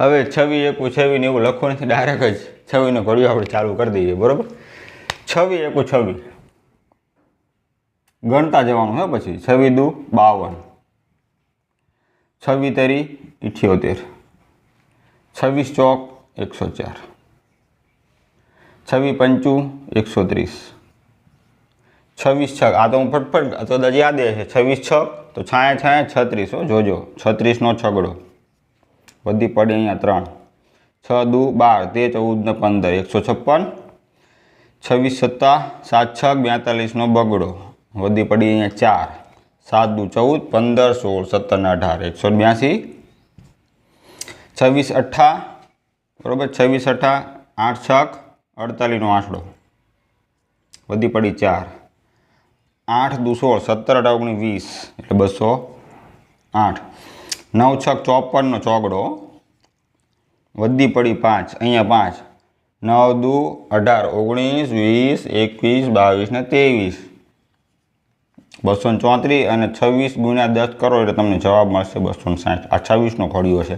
હવે છવી એકું છવીને એવું લખવું નથી ડાયરેક્ટ જ છવીનો ઘડિયો આપણે ચાલુ કરી દઈએ, બરોબર? છવી એકું છવી. ગણતા જવાનું હે પછી, છવી દુ બાવન. છવી તરી ઇઠ્યોતેર. છવ્વીસ ચોક એકસો ચાર. છવ્વીસ પંચું એકસો ત્રીસ. છવ્વીસ છ આ તો હું ફટફટ તો યાદ છે છવ્વીસ છ તો છાયા છાયા છત્રીસ હો, જોજો, છત્રીસનો છગડો. વધી પડે અહીંયા ત્રણ. છ, દુ, બાર, તે, ચૌદ ને પંદર. એકસો છપ્પન. છવ્વીસ, સત્તા, સાત, છ બેતાલીસનો બગડો. વધી પડી અહીંયા ચાર. સાત, દુ, ચૌદ, પંદર, સોળ, સત્તર ને અઢાર. એકસો બ્યાસી. છવ્વીસ, અઠ્ઠા. બરાબર? છવ્વીસ, અઠ્ઠા, આઠ, છક અડતાલીસનો આંકડો. વધી પડી ચાર. આઠ, દુ, સોળ, સત્તર, અઢાર, ઓગણીસ, વીસ. એટલે બસો આઠ. નવ છક ચોપનનો ચોગડો. વધી પડી પાંચ, અહીંયા પાંચ. નવ દુ અઢાર, ઓગણીસ, વીસ, એકવીસ, બાવીસ ને ત્રેવીસ. બસો ને ચોત્રીસ અને છવ્વીસ ગુણ્યા દસ કરો એટલે તમને જવાબ મળશે બસો સાઠ. આ છવ્વીસનો ઘડિયો છે.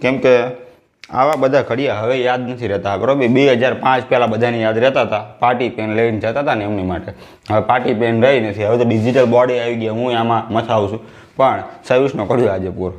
કેમ કે આવા બધા ઘડિયા હવે યાદ નથી રહેતા, બરાબર? બે હજાર પાંચ પહેલાં બધાને યાદ રહેતા હતા. પાર્ટી પેન લઈને જતા હતા ને એમની માટે. હવે પાર્ટી પેન રહી નથી. હવે તો ડિજિટલ બોડી આવી ગઈ હું આમાં મથાવું છું. પણ સર્વિસનો કર્યો આજે પૂરો.